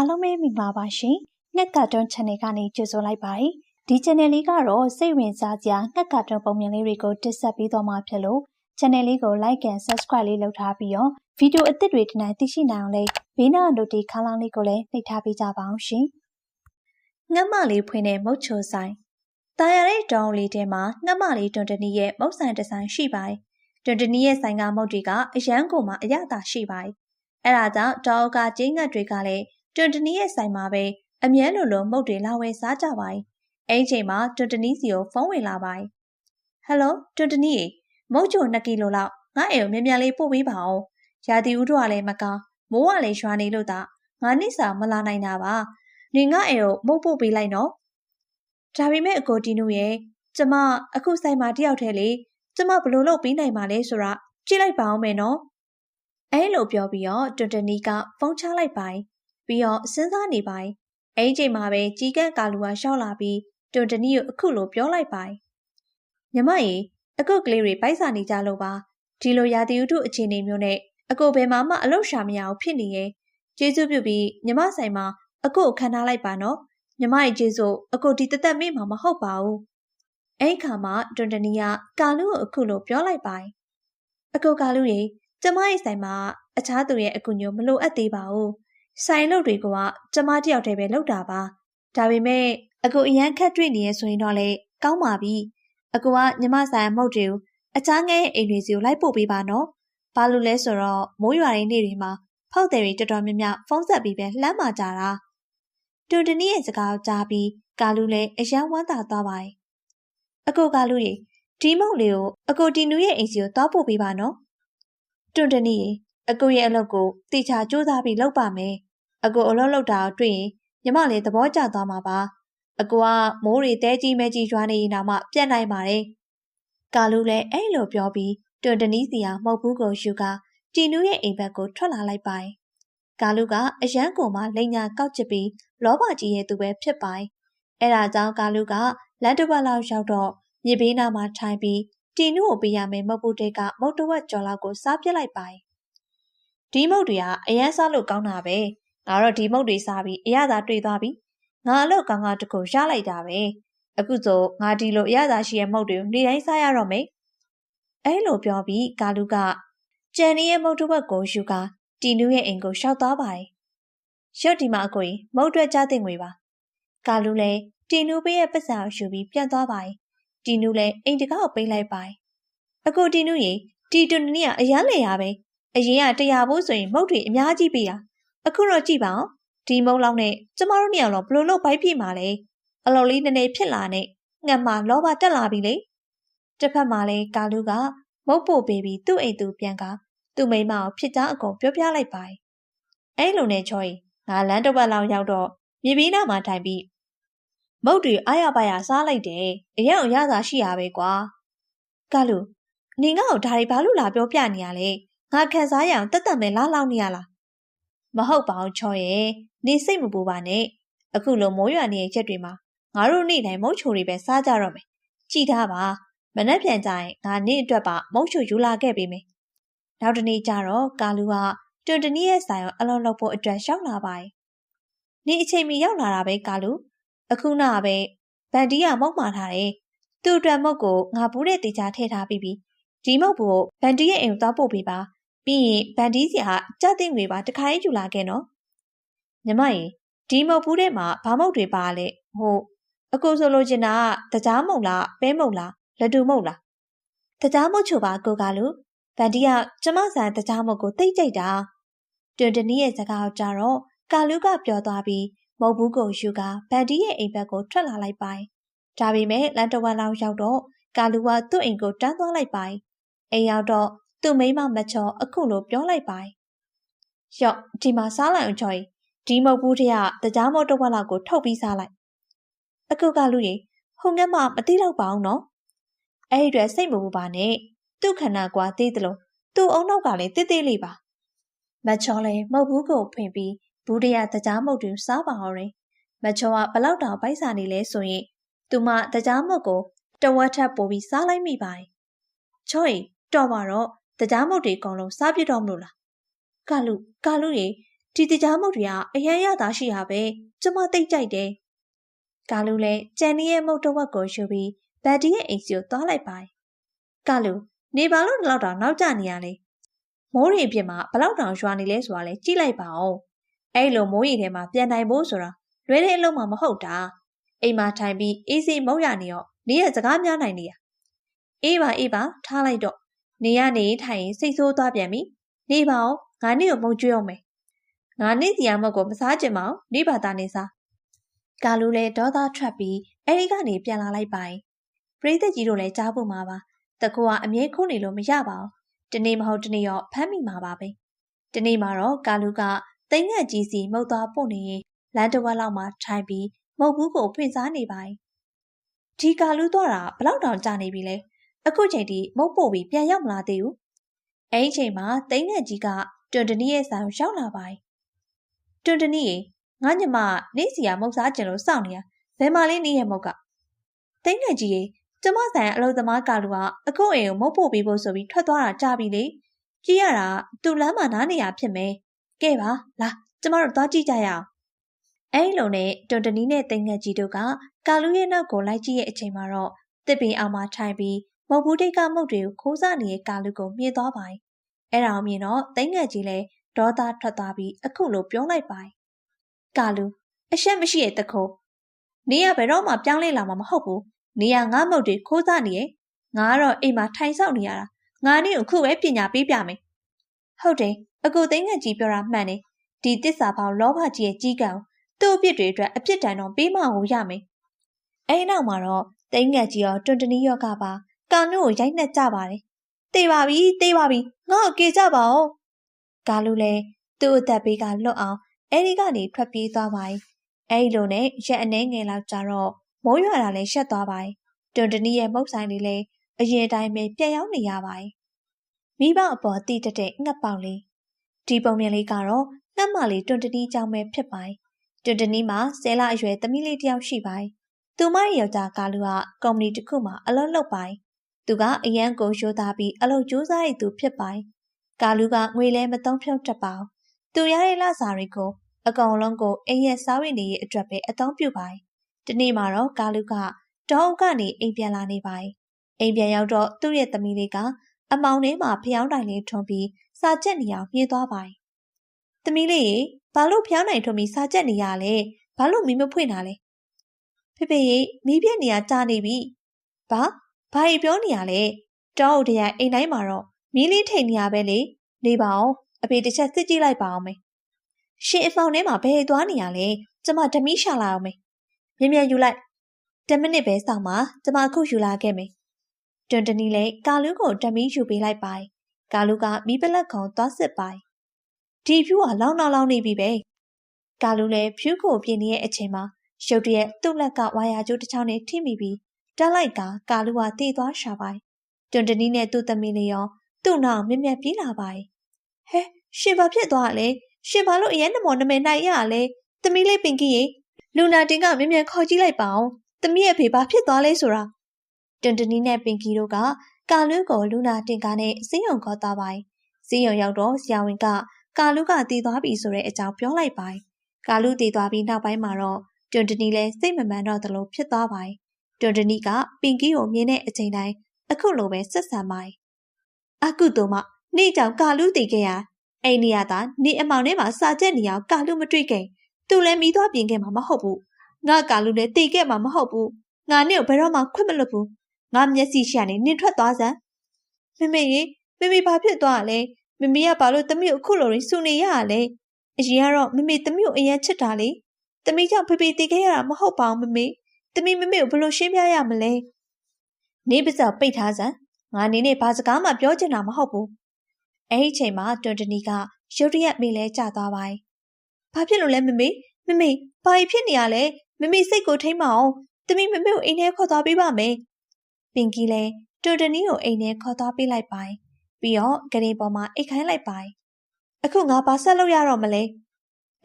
အားလုံးပဲမိပါပါရှင်။ငှက်ကာတွန်း channel ကနေကြိုဆိုလိုက်ပါတယ်။ဒီ channel လေးကတော့စိတ်ဝင်စားစရာငှက်ကာတွန်းပုံမြင်လေးတွေကိုတင်ဆက်ပေးသွားမှာဖြစ်လို့ channel လေးကို like and subscribe လေးလုပ်ထားပြီးတော့ဗီဒီယိုအသစ်တွေဒီနေ့သိရှိနိုင်အောင်လေးဘေးနား notification ခေါင်းလောင်းလေးကိုလည်းနှိပ်ထားပေးကြပါအောင်ရှင်။ငှက်မလေးဖွင့်တဲ့မုတ်ချိုဆိုင်တာရတဲ့တောင်းလေးထဲမှာငှက်မလေးတွန်တနီရဲ့မုတ်ဆိုင်တစ်ဆိုင်ရှိပါတယ်။တွန်တနီရဲ့ဆိုင်ကမုတ်တွေကအရန်ကိုမှအရသာရှိပါတယ်။အဲဒါကြောင့်တောက်ကကျင်းငတ်တွေကလည်း တွန်တနီရဲ့ဆိုင်မှာပဲအမြဲလိုလိုမုတ်တွေလာဝယ်စားကြပါတယ်။အဲဒီချိန်မှာတွန်တနီစီကိုဖုန်းဝင်လာပါတယ်။ဟယ်လိုတွန်တနီမုတ်ချို2ကီလိုလောက်ငါ့အိမ်ကိုမြန်မြန်လေးပို့ပေးပါဦး။ရာသီဥတုကလည်းမကောင်းမိုးကလည်းရွာနေလို့သာငါနှစ်စာမလာနိုင်တာပါ။နေငါ့အိမ်ကိုမုတ်ပို့ပေးလိုက်နော်။ဒါပေမဲ့အကိုတီနူရဲ့ကျမအခုဆိုင်မှာတယောက်တည်းလေကျမဘလို့လုပ်ပေးနိုင်မှာလဲဆိုတာကြည့်လိုက်ပါအောင်မယ်နော်။အဲလိုပြောပြီးတော့တွန်တနီကဖုန်းချလိုက်ပါတယ်။ ပြီးတော့စဉ်းစားနေပါတယ်။အဲဒီချိန်မှာပဲကြီးကန့်ကာလူကရှောက်လာပြီးတွန်တနီကိုအခုလိုပြောလိုက်ပါတယ်။ညီမရေအခုကလေးတွေပိုက်စာနေကြလို့ပါဒီလိုရာသီဥတုအခြေအနေမျိုးနဲ့အကိုဘယ်မှာမှအလုပ်ရှာမရအောင်ဖြစ်နေရဲ့ကျေးဇူးပြုပြီးညီမဆိုင်မှာအကိုခံထားလိုက်ပါနော်ညီမရဲ့ကျေးဇူးအကိုဒီတသက်မေ့မှာမဟုတ်ပါဘူးအဲ့ခါမှာတွန်တနီကကာလူကိုအခုလိုပြောလိုက်ပါတယ်အကိုကာလူရေကျမရဲ့ဆိုင်မှာအခြားသူရဲ့အကူညိုမလိုအပ်သေးပါဘူး ဆိုင်လုပ်တွေကကျမတယောက်တည်းပဲလုပ်တာပါဒါပေမဲ့အကိုအရန်ခက်တွေ့နေရဆိုရင်တော့လေကောင်းပါပြီအကူကညီမဆိုင်မဟုတ်တယ်အခြားငယ်ရဲ့အိမ်တွေစီကိုလိုက်ပို့ပေးပါနော်။ဘာလို့လဲဆိုတော့မိုးရွာတဲ့နေ့တွေမှာဖောက်တယ်တွေတော်တော်များများဖုန်းဆက်ပြီးပဲလှမ်းမာကြတာ။တွန်တနီရဲ့စကားကိုကြားပြီးကာလူလည်းအယံဝမ်းသာသွားပါတယ်။အကိုကာလူရေဒီမုတ်လေးကိုအကိုတီနူရဲ့အိမ်စီကိုသွားပို့ပေးပါနော်။တွန်တနီရေအကိုရဲ့အလုပ်ကိုတေချာစူးစမ်းပြီးလုပ်ပါမယ်။ အကိုအလုပ်လုပ်တာကိုတွေ့ရင်ညီမလည်းသဘောကျသွားမှာပါ။အကူကမိုးတွေတဲကြီးမဲကြီးရွာနေရင်တော့မှပြတ်နိုင်ပါတယ်။ကာလူလည်းအဲ့လိုပြောပြီးတွန်တနီးစီယာမှုတ်ဘူးကိုယူကတီနူးရဲ့အိမ်ဘက်ကိုထွက်လာလိုက်ပါတယ်။ကာလူကအရန်ကိုမှလိန်ညာကောက်ချစ်ပြီးလောဘကြီးရဲ့သူပဲဖြစ်ပါတယ်။အဲ့ဒါကြောင့်ကာလူကလန်တဝက်လောက်ရောက်တော့မြေဘေးနားမှာထိုင်ပြီးတီနူးကိုပေးရမယ်မဟုတ်ဘူးတဲ့ကမုတ်တဝက်ကျော်လောက်ကိုစားပြစ်လိုက်ပါတယ်။ဒီမုတ်တွေကအရန်စားလို့ကောင်းတာပဲ။ ငါတော့ဒီမုတ်တွေစားပြီးအရသာတွေ့သွားပြီ။ငါအလောက်ကောင်းကောင်းတခုရလိုက်တာပဲ။အခုဆိုငါဒီလိုအရသာရှိရဲ့မုတ်တွေကိုနေတိုင်းစားရတော့မယ်။အဲလိုပြောပြီးကာလူကကျန်နေရဲ့မုတ်တစ်ဝက်ကိုယူကာတီနူးရဲ့အိမ်ကိုရှောက်သွားပါတယ်။ရုတ်ဒီမှာအကိုကြီးမုတ်အတွက်ကြားတဲ့ငွေပါ။ကာလူလည်းတီနူးပေးရဲ့ပတ်စံကိုယူပြီးပြန်သွားပါတယ်။တီနူးလည်းအိမ်တကားကိုပိတ်လိုက်ပါတယ်။အကိုတီနူးရေတီတူနီကအရန်လေရပဲ။အရင်ကတရားဖို့ဆိုရင်မုတ်တွေအများကြီးပေးတာ။ အခုတော့ကြည့်ပါအောင်။ဒီမုတ်လောက်နဲ့ကျမတို့နှစ်ယောက်တော့ဘလို့လို့ဘိုက်ပြမှာလဲ။အလော်လေးနည်းနည်းဖြစ်လာနဲ့ငှက်မှလောဘတက်လာပြီလေ။တစ်ဖက်မှာလည်းကာလူကမုတ်ပို့ပေးပြီးသူ့အိမ်သူပြန်ကသူ့မိမကိုဖြစ်ကြောင်းအကုန်ပြောပြလိုက်ပါတယ်။အဲလိုနဲ့ချောရီငါလမ်းတစ်ဝက်လောက်ရောက်တော့မြေပြီးနားမှာထိုင်ပြီးမုတ်တွေအားရပါရစားလိုက်တယ်။အရင်အရသာရှိရပဲကွာ။ကလူနေငါ့ကိုဒါတွေဘာလို့လာပြောပြနေရလဲ။ငါခံစားရအောင်တက်တက်မဲ့လားလောက်နေရလား။ မဟုတ်ပါဘူးချောရဲ့။နေစိတ်မပူပါနဲ့။အခုလိုမိုးရွာနေတဲ့ချက်တွေမှာငါတို့နေ့တိုင်းမုတ်ချိုတွေပဲစားကြတော့မယ်။ကြည်ထားပါ။မနှက်ပြန်ကြရင်ငါနေ့အတွက်ပါမုတ်ချိုယူလာခဲ့ပေးမယ်။နောက်တနေ့ကျတော့ကာလူကတွန်တနီရဲ့ဆိုင်ကိုအလုံးလောက်ဖို့အတွက်ရှောက်လာပါတယ်။နေ့အချိန်မီရောက်လာတာပဲကာလူ။အခုနကပဲဗန်ဒီကမုတ်မာထားတယ်။သူ့အတွက်မုတ်ကိုငါဘူးတဲ့တေချာထည့်ထားပြီးပြီ။ဒီမုတ်ကိုဗန်ဒီရဲ့အိမ်ကိုသွားပို့ပေးပါ။ ပြီးရင်ဗန်ဒီစီကကြတဲ့ငွေပါတခါရေးယူလာခဲ့နော်။ညီမရေဒီမုတ်ဘူးထဲမှာဘာမုတ်တွေပါလဲ။ဟိုအကိုဆိုလိုချင်တာကတကြားမုတ်လားပဲမုတ်လားလက်တူမုတ်လားတကြားမုတ်ချိုပါကိုကလူဗန်ဒီကကျမဆိုင်တကြားမုတ်ကိုတိတ်ကြိတ်တာတွန်တနီရဲ့စကားကိုကြတော့ကာလူကပြောသွားပြီးမုတ်ဘူးကိုယူကဗန်ဒီရဲ့အိမ်ဘက်ကိုထွက်လာလိုက်ပိုင်ဒါပေမဲ့လန်တဝက်လောက်ရောက်တော့ကာလူကသူ့အိမ်ကိုတန်းသွားလိုက်ပိုင်အိမ်ရောက်တော့ သူ့မိမမချောအခုလိုပြောလိုက်ပိုင်ရော့ဒီမှာစားလိုက်အောင်ချော်ဒီမုတ်ဘူးတရတကြားမုတ်တစ်ဝက်လောက်ကိုထုတ်ပြီးစားလိုက်အကူကလူကြီးဟုံငက်မှမသိတော့ပါဘူးနော်အဲ့ဒီအတွက်စိတ်မပူပါနဲ့သူ့ခန္ဓာကွာသေးတယ်လို့သူ့အုံနောက်ကလည်းတိတိလေးပါမချောလည်းမုတ်ဘူးကိုဖွင့်ပြီးဘူးတရတကြားမုတ်တွင်စားပါအောင်ရင်မချောကဘလောက်တောင်ပိုက်စာနေလဲဆိုရင်သူမတကြားမုတ်ကိုတဝက်ထပ်ပို့ပြီးစားလိုက်မိပါတယ်ချောရီတော်ပါတော့ တကြားမုတ်တွေအကုန်လုံးစားပြတော့မလို့လားကလူကလူရေဒဒီတရားမုတ်တွေကအရန်ရတာရှိရပဲကျမသိကြိုက်တယ်ကာလူလည်းကြံနေရဲ့မုတ်တဝက်ကိုယူပြီးဘတ်ဒီရဲ့အိမ်စီကိုသွားလိုက်ပါကာလူနေပါလို့တော့တော့နောက်ကျနေရလေမိုးရီအပြင်မှာဘလောက်တောင်ရွာနေလဲဆိုတာလဲကြည့်လိုက်ပါဦးအဲ့လိုမိုးရီထဲမှာပြန်နိုင်ဖို့ဆိုတာလွဲတဲ့အလုံးမှမဟုတ်တာအိမ်မှာထိုင်ပြီးအေးစိမုတ်ရနေရောနေရစကားများနိုင်နေရအေးပါအေးပါထားလိုက်တော့ နေရနေထိုင်ရင်စိတ်ဆိုးသွားပြန်ပြီနေပါဦးငါနေ့ကိုမုံကျွေးအောင်မယ်ငါနေ့စီရမုတ်ကိုမစားကျင်ပါဘူးနေပါသားနေစားကာလူလည်းဒေါသထွက်ပြီးအဲဒီကနေပြန်လာလိုက်ပါပရိသတ်ကြီးတို့လည်းကြားဖို့မှာပါတကူကအမြဲခိုးနေလို့မရပါဘူးတနေ့မဟုတ်တနေ့ရောဖမ်းမိမှာပါပဲတနေ့မှာတော့ကာလူကသိငှက်ကြီးစီမုတ်သွားပို့နေရင်လမ်းတစ်ဝက်လောက်မှာထိုင်ပြီးမုတ်ဘူးကိုဖွင့်စားနေပါဒီကာလူတော့တာဘလောက်တောင်ကြာနေပြီလဲ အခုချိန်ထိမုတ်ပို့ပြီးပြန်ရောက်မလာသေးဘူးအဲ့ဒီချိန်မှာသိငှက်ကြီးကတွန်တနီရဲ့ဆိုင်ရောက်လာပါတွန်တနီရေငါညမနေ့စီကမုတ်စားကျင်လို့စောင့်နေရဘယ်မှလေးနေရမုတ်ကသိငှက်ကြီးရေကျမဆိုင်အလုပ်သမားကာလူကအခုအိမ်ကိုမုတ်ပို့ပြီးဖို့ဆိုပြီးထွက်သွားတာကြာပြီလေကြည့်ရတာသူ့လမ်းမှာနားနေရဖြစ်မယ်ကဲပါလာကျမတို့သွားကြည့်ကြရအောင်အဲ့လိုနဲ့တွန်တနီနဲ့တင်ငယ်ကြီးတို့ကကာလူရဲ့နောက်ကိုလိုက်ကြည့်ရဲ့အချိန်မှာတော့တစ်ပင်အောင်မှာထိုင်ပြီး မုတ်ဘူးတိတ်ကမုတ်တွေကိုခိုးစားနေတဲ့ကာလူကိုမြင်သွားပါ යි အဲ့ဒါအောင်မြင်တော့တင်ငယ်ကြီးလည်းဒေါသထွက်သွားပြီးအခုလိုပြောလိုက်ပါ යි ကာလူအရှက်မရှိရဲ့တခိုးနေရဘယ်တော့မှပြောင်းလဲလာမှာမဟုတ်ဘူးနေရငါမုတ်တွေခိုးစားနေရဲ့ငါကတော့အိမ်မှာထိုင်ဆောက်နေရတာငါနေ့ကိုခုပဲပညာပေးပြမယ်ဟုတ်တယ်အကိုသိန်းငယ်ကြီးပြောတာမှန်တယ်ဒီတစ္ဆာပေါင်းလောဘကြီးရဲ့ကြီးကံသူ့အပြစ်တွေအတွက်အပြစ်ဒဏ်တော့ပေးမအောင်ရမယ်အဲဒီနောက်မှာတော့သိန်းငယ်ကြီးရောတွန်တနီရောကပါ ကာနုကိုရိုက်နှက်ကြပါတယ်။တေပါပြီတေပါပြီငါ့ကိုကေကြပါဦး။ကာနုလည်းသူ့အသက်ဘေးကလွတ်အောင်အဲဒီကနေထွက်ပြေးသွားပါတယ်။အဲဒီလိုနဲ့ရက်အနှဲငယ်လောက်ကြာတော့မိုးရွာတာလည်းရှက်သွားပါတယ်။တွန်တနီရဲ့မုတ်ဆိုင်လေးလည်းအရင်တိုင်းပဲပြန်ရောက်နေရပါတယ်။မိဘအပေါ်တည်တက်တဲ့ငှက်ပေါင်လေးဒီပုံမြင်လေးကတော့နှက်မလေးတွန်တနီကြောင့်ပဲဖြစ်ပါတယ်။တွန်တနီမှာဆယ်လအရွယ်သမီးလေးတစ်ယောက်ရှိပါတယ်။သူမရဲ့ယောက်ျားကာလူကကုမ္ပဏီတစ်ခုမှာအလုပ်လုပ်ပါတယ် သူကအရန်ကိုရိုးသားပြီးအလုပ်ကြိုးစားရသူဖြစ်ပါတယ်။ကာလူကငွေလဲမသုံးဖြုတ်တတ်ပါဘူး။သူရတဲ့လစာတွေကိုအကောင်လုံးကိုအိမ်ရဲ့စားဝတ်နေရေးအတွက်ပဲအသုံးပြုပါတယ်။ဒီနေ့မှာတော့ကာလူကတောအုပ်ကနေအိမ်ပြန်လာနေပါတယ်။အိမ်ပြန်ရောက်တော့သူ့ရဲ့သမီးလေးကအမောင်ထဲမှာဖျောင်းတိုင်လေးထုံပြီးစာချက်နေအောင်ပြေးသွားပါတယ်။သမီးလေးရေဘာလို့ဖျောင်းတိုင်ထုံပြီးစာချက်နေရလဲ။ဘာလို့မီးမဖွင့်တာလဲ။ဖေဖေရေမီးပြက်နေရကြာနေပြီ။ဘာ ဘာကြီးပြောနေရလဲတောအုပ်တရအိမ်တိုင်းမှာတော့မီးလေးထိန်နေရပဲလေနေပါအောင်အဖေတစ်ချက်စစ်ကြည့်လိုက်ပါအောင်မေရှင်အဖောင်ထဲမှာဘယ်သွားနေရလဲကျမဓမီရှာလာအောင်မေမြန်မြန်ယူလိုက်10မိနစ်ပဲစောင့်ပါကျမအခုယူလာခဲ့မယ်တွန်တနီလည်းကာလူးကိုဓမီယူပေးလိုက်ပါကာလူးကမီးပလက်ခုံသွားစစ်ပါဒီဖြူကလောင်းလောင်းလောင်းနေပြီပဲကာလူးလည်းဖြူကိုပြင်းနေတဲ့အချိန်မှာရုတ်တရက်သူ့လက်ကဝါယာကျိုးတစ်ချောင်းနဲ့ထိမိပြီး တက်လိုက်ကကာလူးကတည်သွားရှာပါတွန်တနီနဲ့သူ့သမီးလေးရောသူ့နောက်မြက်မြက်ပြေးလာပါဟဲရှင်ဘာဖြစ်သွားလဲရှင်ဘာလို့အရင်နမောနမဲနိုင်ရလဲသမီးလေးပင်ကြီးရေလူနာတင်ကမြင်မြန်ခေါ်ကြည့်လိုက်ပါအောင်သမီးရဲ့ဖေဘာဖြစ်သွားလဲဆိုတာတွန်တနီနဲ့ပင်ကြီးတို့ကကာလူးကိုလူနာတင်ကားနဲ့စီးရုံခေါ်သွားပါစီးရုံရောက်တော့ဆရာဝန်ကကာလူးကတည်သွားပြီဆိုတဲ့အကြောင်းပြောလိုက်ပါကာလူးတည်သွားပြီးနောက်ပိုင်းမှာတော့တွန်တနီလည်းစိတ်မမှန်တော့သလိုဖြစ်သွားပါ တွန်တနီကပင်ကြီးကိုမြင်တဲ့အချိန်တိုင်းအခုလိုပဲဆက်ဆံပါအခုတော့မှနေ့ကြောင်ကာလူးတည်ခဲ့ရအိမ်နေရတာနေအမောင်ထဲမှာစာချက်နေအောင်ကာလူးမတွေ့ခင်သူလည်းမိသွားပြင်ခဲ့မှာမဟုတ်ဘူးငါကာလူလည်းတည်ခဲ့မှာမဟုတ်ဘူးငါနဲ့ဘယ်တော့မှခွင့်မလွတ်ဘူးငါမျက်စိရှာနေနင်ထွက်သွားစမ်းမမေရေမမေဘာဖြစ်သွားလဲမမေကဘာလို့တမီးကိုအခုလိုရင်းစူနေရရလဲအရင်ကတော့မမေတမီးကိုအရင်ချစ်တာလေတမီးကြောင့်ဖေဖေတည်ခဲ့ရတာမဟုတ်ပါဘူးမမေ တမီးမမေကိုဘယ်လိုရှင်းပြရမလဲနေပါစပိတ်ထားစမ်းငါနေနဲ့ဘာစကားမှပြောချင်တာမဟုတ်ဘူးအဲ့ဒီချိန်မှာတွန်တနီကရုတ်တရက်မေးလဲကျသွားပါ යි ဘာဖြစ်လို့လဲမမေမမေဘာဖြစ်နေရလဲမမေစိတ်ကိုထိမ့်မအောင်တမီးမမေကိုအိမ်ထဲခေါ်သွားပေးပါမယ်ပင်ကီလည်းတိုတနီကိုအိမ်ထဲခေါ်သွားပေးလိုက်ပါပြီးတော့ဂရင်ပေါ်မှာအိတ်ခိုင်းလိုက်ပါအခုငါဘာဆက်လုပ်ရတော့မလဲ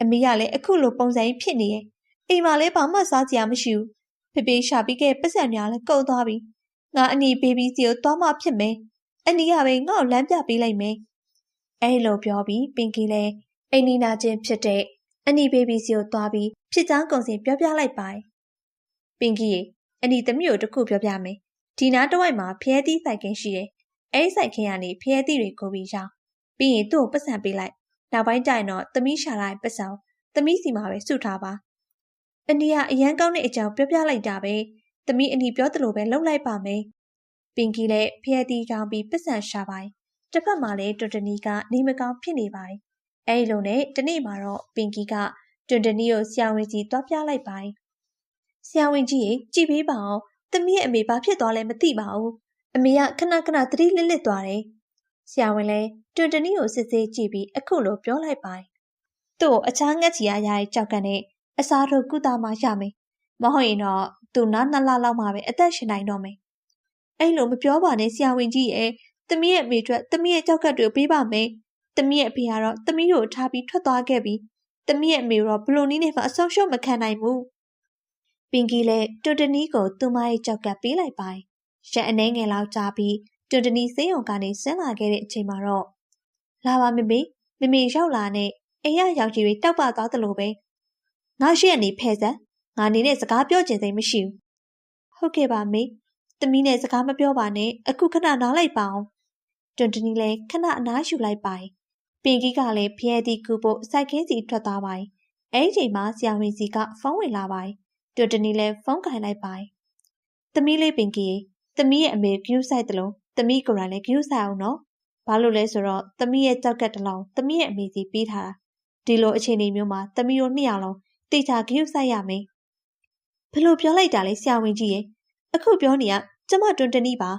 အမေကလည်းအခုလိုပုံစံကြီးဖြစ်နေရဲ့အိမ်မှာလည်းဘာမှစားစရာမရှိဘူး ဖေဖေရှာပြီးခဲ့ပတ်စံများလည်းကုန်သွားပြီငါအနီဘေဘီစီကိုသွားမှဖြစ်မယ်အနီကပဲငါ့ကိုလမ်းပြပေးလိုက်မယ်အဲလိုပြောပြီးပင်ကီလည်းအိမ်နီနာချင်းဖြစ်တဲ့အနီဘေဘီစီကိုသွားပြီးဖြစ်ချောင်းကုန်စင်ပြောပြလိုက်ပါပင်ကြီးရေအနီသမီးကိုတခုပြောပြမယ်ဒီနားတစ်ဝိုက်မှာဖျဲသီးစိုက်ခင်းရှိတယ်အဲဒီစိုက်ခင်းကနေဖျဲသီးတွေကိုပြီးရောင်းပြီးရင်သူ့ကိုပတ်စံပေးလိုက်နောက်ပိုင်းကျရင်တော့သမီးရှာလိုက်ပတ်စံသမီးစီမှာပဲစုထားပါ အနီကအရန်ကောင်းတဲ့အကြောင်းပြောပြလိုက်တာပဲသမီးအနီပြောသလိုပဲလှုပ်လိုက်ပါမယ်ပင်ကြီးလည်းဖျဲသီးကြောင်းပြီးပတ်စံရှာပါတယ်တစ်ဖက်မှာလည်းတွန်တနီကနေမကောင်းဖြစ်နေပါတယ်အဲဒီလိုနဲ့တနေ့မှာတော့ပင်ကြီးကတွန်တနီကိုဆရာဝန်ကြီးတွားပြလိုက်ပါတယ်ဆရာဝန်ကြီးရေကြည်ပေးပါအောင်သမီးရဲ့အမေဘာဖြစ်သွားလဲမသိပါဘူးအမေကခဏခဏသတိလစ်လစ်သွားတယ်ဆရာဝန်လည်းတွန်တနီကိုစစ်ဆေးကြည့်ပြီးအခုလိုပြောလိုက်ပါတယ်သူ့ကိုအခြားငှက်ချီရရတဲ့ကြောက်ကနဲ့ အစားတို့ကုသမှရမယ်မဟုတ်ရင်တော့သူနားနှစ်လလောက်မှပဲအသက်ရှင်နိုင်တော့မယ်အဲ့လိုမပြောပါနဲ့ဆရာဝန်ကြီးရဲ့သမီးရဲ့အမေအတွက်သမီးရဲ့ကြောက်ကတ်တွေကိုပေးပါမယ်သမီးရဲ့အဖေကတော့သမီးတို့ထားပြီးထွက်သွားခဲ့ပြီးသမီးရဲ့အမေတော့ဘလိုနည်းနဲ့မှအဆုံးရှုံးမခံနိုင်ဘူးပင်ကီလည်းတူတနီကိုသူမရဲ့ကြောက်ကပ်ပေးလိုက်ပါတယ်ရန်အနေငယ်လောက်ကြာပြီးတူတနီစေးရုံကနေဆင်းလာခဲ့တဲ့အချိန်မှာတော့လာပါမမေမမေရောက်လာနဲ့အိမ်ရရောက်ကြီးတွေတောက်ပသွားသလိုပဲ ငါရှိရနေဖဲစံငါနေနဲ့စကားပြောချင်စိတ်မရှိဘူးဟုတ်ကဲ့ပါမေသမီးနဲ့စကားမပြောပါနဲ့အခုခဏနားလိုက်ပါအောင်တွန်တနီလည်းခဏအနားယူလိုက်ပါတယ်ပင်ကြီးကလည်းဖျဲသည့်ကူဖို့စိုက်ခင်းစီထွက်သွားပါတယ်အဲ့ဒီချိန်မှာဆရာဝန်စီကဖုန်းဝင်လာပါတယ်တွန်တနီလည်းဖုန်းကင်လိုက်ပါတယ်သမီးလေးပင်ကြီးသမီးရဲ့အမေဂယူးဆိုင်တယ်လို့သမီးကိုယ်တိုင်လည်းဂယူးဆိုင်အောင်နော်ဘာလို့လဲဆိုတော့သမီးရဲ့ကြောက်ကက်တလောင်သမီးရဲ့အမေစီပေးထားတာဒီလိုအခြေအနေမျိုးမှာသမီးတို့နှစ်ယောက်လုံး တေချာဂရုစိုက်ရမယ်ဘလို့ပြောလိုက်တာလဲဆရာဝန်ကြီးရဲ့အခုပြောနေရကျမတွန်တနီပါ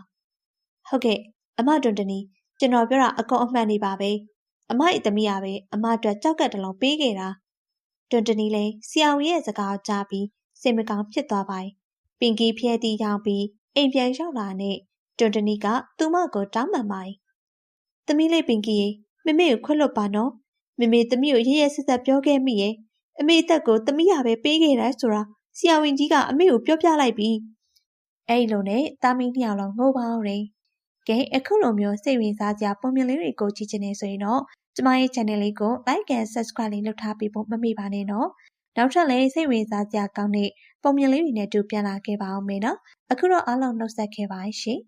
ဟုတ်ကဲ့အမတွန်တနီကျွန်တော်ပြောတာအကုန်အမှန်နေပါပဲအမ၏သမီးရပဲအမအတွက်ကြောက်ကက်တလုံးပေးခဲ့တာတွန်တနီလည်းဆရာဝန်ရဲ့စကားကြားပြီးစိတ်မကောင်းဖြစ်သွားပါတယ်ပင်ကီဖျဲတီရောက်ပြီးအိမ်ပြန်ရောက်လာတဲ့တွန်တနီကသူမကိုတောင်းပန်ပါတယ်သမီးလေးပင်ကီမမေကိုခွတ်လွတ်ပါနော်မမေသမီးကိုရရဆက်ဆက်ပြောခဲ့မိရဲ့ အမေအသက်ကိုသမီးရပဲပေးခဲ့တယ်ဆိုတာဆရာဝန်ကြီးကအမေကိုပြောပြလိုက်ပြီအဲ့လိုနဲ့တာမီနှစ်ယောက်လုံးငိုပါအောင်တယ်ကဲအခုလိုမျိုးစိတ်ဝင်စားစရာပုံမြင်လေးတွေကိုကြည့်ချင်နေဆိုရင်တော့ကျမရဲ့ channel လေးကို like and subscribe လေးလုပ်ထားပေးဖို့မမေ့ပါနဲ့နော်နောက်ထပ်လည်းစိတ်ဝင်စားစရာကောင်းတဲ့ပုံမြင်လေးတွေနဲ့တူပြန်လာခဲ့ပါအောင်မေနော်အခုတော့အားလုံးနှုတ်ဆက်ခဲ့ပါရှင်